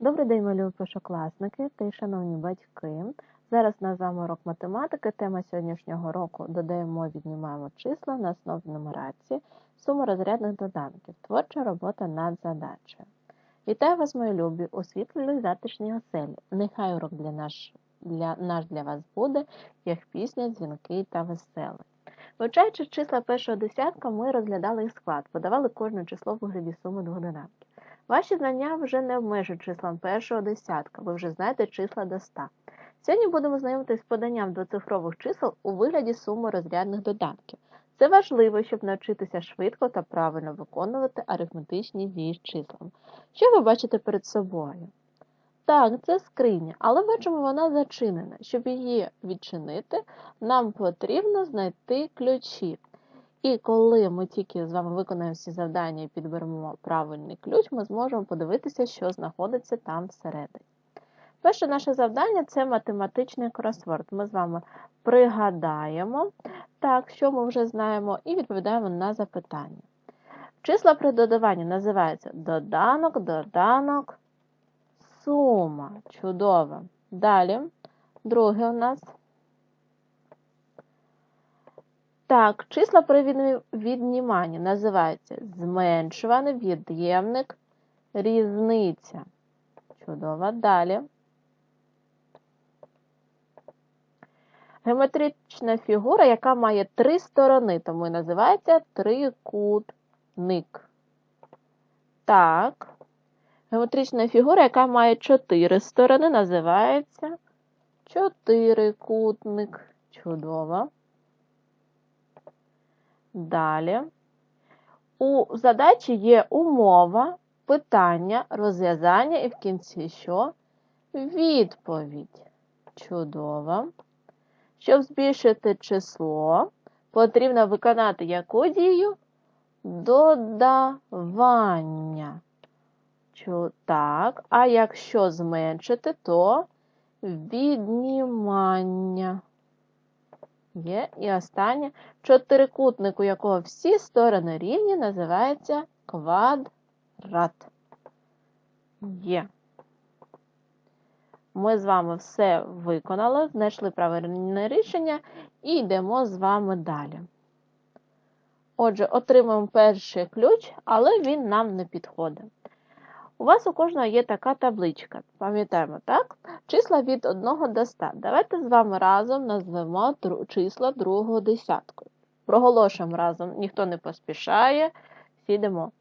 Добрий день, малюю першокласники та шановні батьки. Зараз на вами урок математики. Тема сьогоднішнього року додаємо, віднімаємо числа на основі нумерації, суму розрядних доданків, творча робота над задачею. Вітаю вас, мої любі, у світлій затишній оселі. Нехай урок для наш, для, наш для вас буде, як пісня, дзвінкий та веселий. Вивчаючи числа першого десятка, ми розглядали їх склад, подавали кожне число в вигляді суми двох доданків. Ваші знання вже не обмежують числам першого десятка, ви вже знаєте числа до 100. Сьогодні будемо знайомитися з поданням двоцифрових чисел у вигляді суми розрядних доданків. Це важливо, щоб навчитися швидко та правильно виконувати арифметичні дії з числами. Що ви бачите перед собою? Так, це скриня, але бачимо, вона зачинена. Щоб її відчинити, нам потрібно знайти ключі. І коли ми тільки з вами виконаємо всі завдання і підберемо правильний ключ, ми зможемо подивитися, що знаходиться там всередині. Перше наше завдання це математичний кросворд. Ми з вами пригадаємо, так, що ми вже знаємо, і відповідаємо на запитання. Числа при додаванні називаються доданок, доданок, сума. Чудово. Далі, друге у нас. Так, числа при відніманні називаються зменшуваний від'ємник, різниця. Чудово. Далі. Геометрична фігура, яка має три сторони, тому і називається трикутник. Так. Геометрична фігура, яка має чотири сторони, називається чотирикутник. Чудово. Далі. У задачі є умова, питання, розв'язання і в кінці що? Відповідь. Чудово. Щоб збільшити число, потрібно виконати яку дію? Додавання. Так, а якщо зменшити, то віднімання. Є. І останнє. Чотирикутник, у якого всі сторони рівні, називається квадрат. Є. Ми з вами все виконали, знайшли правильне рішення і йдемо з вами далі. Отже, отримаємо перший ключ, але він нам не підходить. У вас у кожного є така табличка. Пам'ятаємо, так? Числа від 1 до 100. Давайте з вами разом назвемо числа другого десятку. Проголошуємо разом, ніхто не поспішає. Сідемо.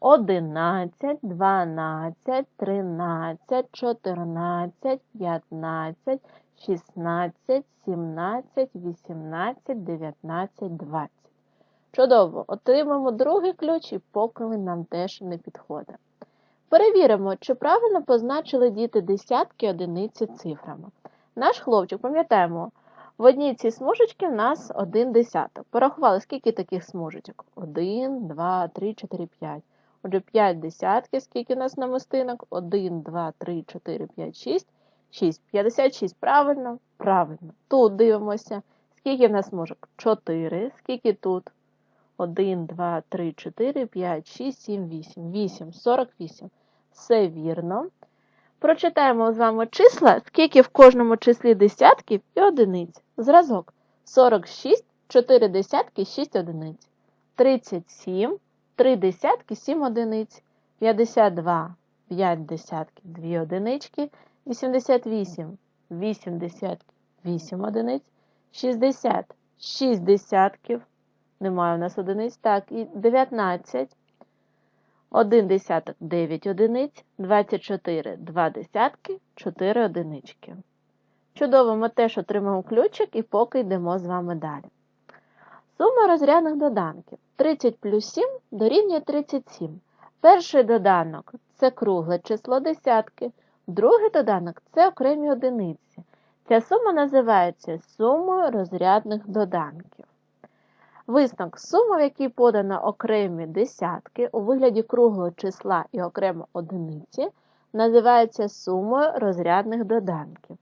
11, 12, 13, 14, 15, 16, 17, 18, 19, 20. Чудово! Отримаємо другий ключ і поки нам теж не підходить. Перевіримо, чи правильно позначили діти десятки одиниці цифрами. Наш хлопчик, пам'ятаємо, в одній цій смужечці в нас один десяток. Порахували, скільки таких смужечок? Один, два, три, чотири, п'ять. Отже, 5 десятків, скільки у нас намистинок? 1, 2, 3, 4, 5, 6, 6. 56. Правильно? Правильно. Тут дивимося. Скільки в нас можок? 4. Скільки тут? 1, 2, 3, 4, 5, 6, 7, 8. 8. 48. Все вірно. Прочитаємо з вами числа, скільки в кожному числі десятків і одиниць. Зразок. 46, 4 десятки, 6 одиниць. 37. 3 десятки 7 одиниць, 52 5 десятків 2 одинички, 88 8 десятків 8 одиниць, 60 6 десятків, немає у нас одиниць, так, і 19 1 десяток 9 одиниць, 24 2 десятки, 4 одинички. Чудово, ми теж отримаємо ключик і поки йдемо з вами далі. Сума розрядних доданків 30 плюс 7 дорівнює 37. Перший доданок це кругле число десятки, другий доданок це окремі одиниці. Ця сума називається сумою розрядних доданків. Висновок. Сума, в якій подано окремі десятки у вигляді круглого числа і окремо одиниці, називається сумою розрядних доданків.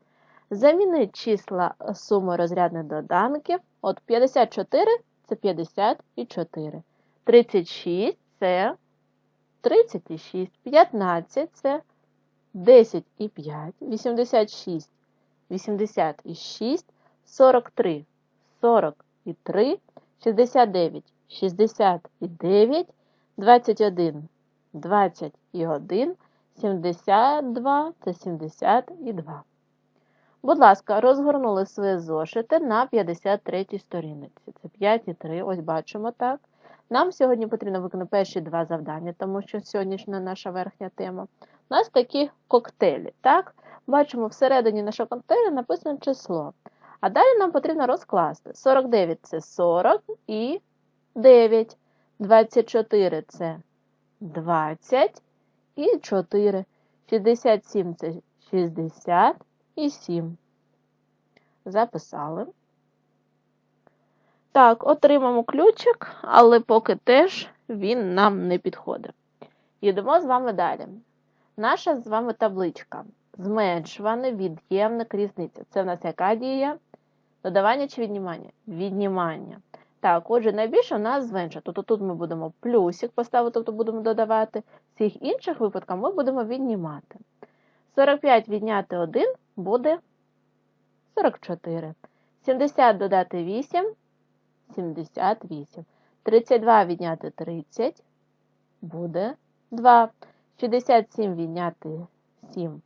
Замінить числа суми розрядних доданків от 54 це 54. 36 це 36, 15 це 10 і 5, 86, 80 і 6, 43, 40 і 3, 69, 60 і 9, 21, 20 і 1, 72 це 72. Будь ласка, розгорнули свої зошити на 53 сторінці. Це 5 і 3, ось бачимо так. Нам сьогодні потрібно виконати перші два завдання, тому що сьогоднішня наша верхня тема. У нас такі коктейлі. так? Бачимо, всередині нашого коктейля написано число. А далі нам потрібно розкласти. 49 це 40 і 9. 24 це 20 і 4. 67 це 60 і 7. Записали. Так, отримаємо ключик, але поки теж він нам не підходить. Йдемо з вами далі. Наша з вами табличка. Зменшуване, від'ємник, різниця. Це в нас яка дія? Додавання чи віднімання? Віднімання. Так, отже, найбільше у нас зменшує. Тобто тут ми будемо плюсик поставити, тобто будемо додавати. В всіх інших випадках ми будемо віднімати. 45 відняти 1 буде 44. 70 додати 8 78. 32 відняти 30 буде 2. 67 відняти 7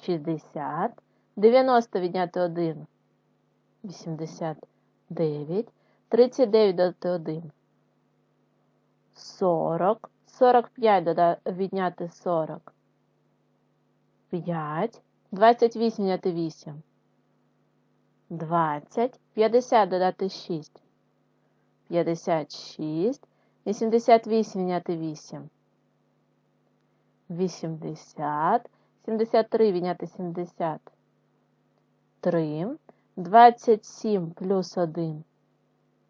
60. 90 відняти 1 89. 39 додати 1 40. 45 додати, відняти 40 5. 28 відняти 8 20. 50 додати 6 56, 88 відняти 8, 80, 73 відняти 70, 3, 27 плюс 1,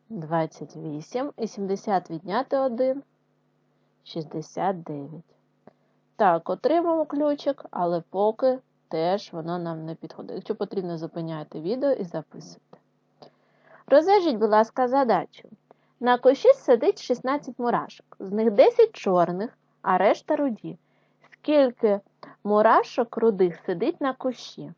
28, і 70 відняти 1, 69. Так, отримаємо ключик, але поки теж воно нам не підходить. Якщо потрібно, зупиняйте відео і записуйте. Розв'яжіть, будь ласка, задачу. На кущі сидить 16 мурашок, з них 10 чорних, а решта руді. Скільки мурашок рудих сидить на кущі?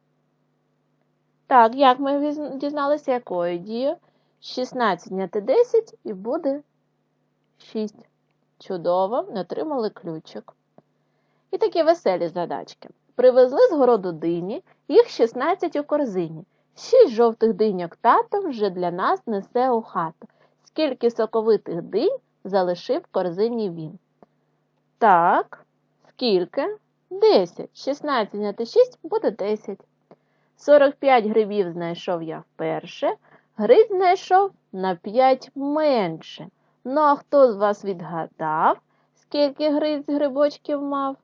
Так, як ми дізналися, якою дією? 16 зняти 10 і буде 6. Чудово, отримали ключик. І такі веселі задачки. Привезли з городу дині, їх 16 у корзині. Шість жовтих диньок тато вже для нас несе у хату. Скільки соковитих динь залишив в корзині він? Так, скільки? 10. 16 зняти 6 буде 10. 45 грибів знайшов я вперше. Гриб знайшов на 5 менше. Ну, а хто з вас відгадав, скільки гриць грибочків мав?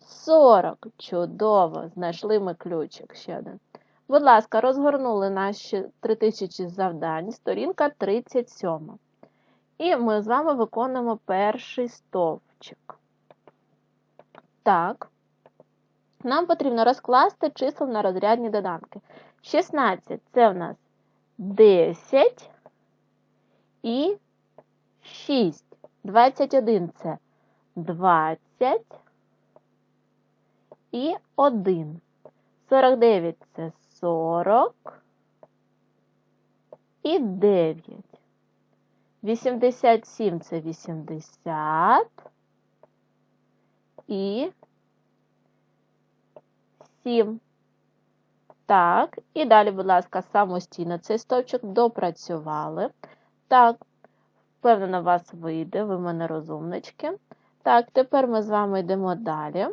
40. Чудово! Знайшли ми ключик ще один. Будь ласка, розгорнули наші 3000 завдань, сторінка 37. І ми з вами виконуємо перший стовпчик. Так, нам потрібно розкласти числа на розрядні доданки. 16 це в нас 10 і 6. 21 це 20 і 1. 49 це 40 і 9. 87 це 80 і 7. Так, і далі, будь ласка, самостійно цей стовпчик допрацювали. Так, впевнено, вас вийде, ви мене розумнички. Так, тепер ми з вами йдемо далі.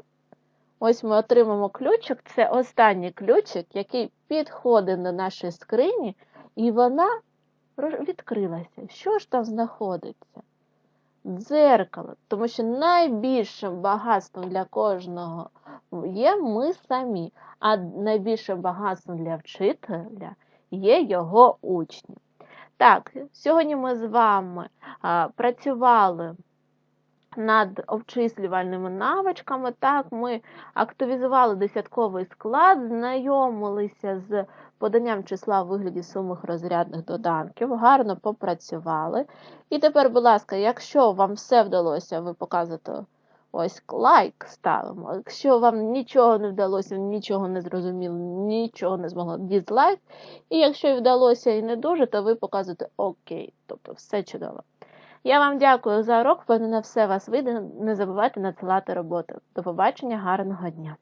Ось ми отримаємо ключик, це останній ключик, який підходить до нашої скрині, і вона відкрилася. Що ж там знаходиться? Дзеркало, тому що найбільшим багатством для кожного є ми самі, а найбільшим багатством для вчителя є його учні. Так, сьогодні ми з вами а, працювали над обчислювальними навичками. Так, ми активізували десятковий склад, знайомилися з поданням числа в вигляді сумих розрядних доданків, гарно попрацювали. І тепер, будь ласка, якщо вам все вдалося, ви показуєте Ось лайк ставимо. Якщо вам нічого не вдалося, нічого не зрозуміло, нічого не змогло, дізлайк. І якщо вдалося і не дуже, то ви показуєте окей, тобто все чудово. Я вам дякую за урок, впевнена, все вас вийде. Не забувайте надсилати роботи. До побачення, гарного дня!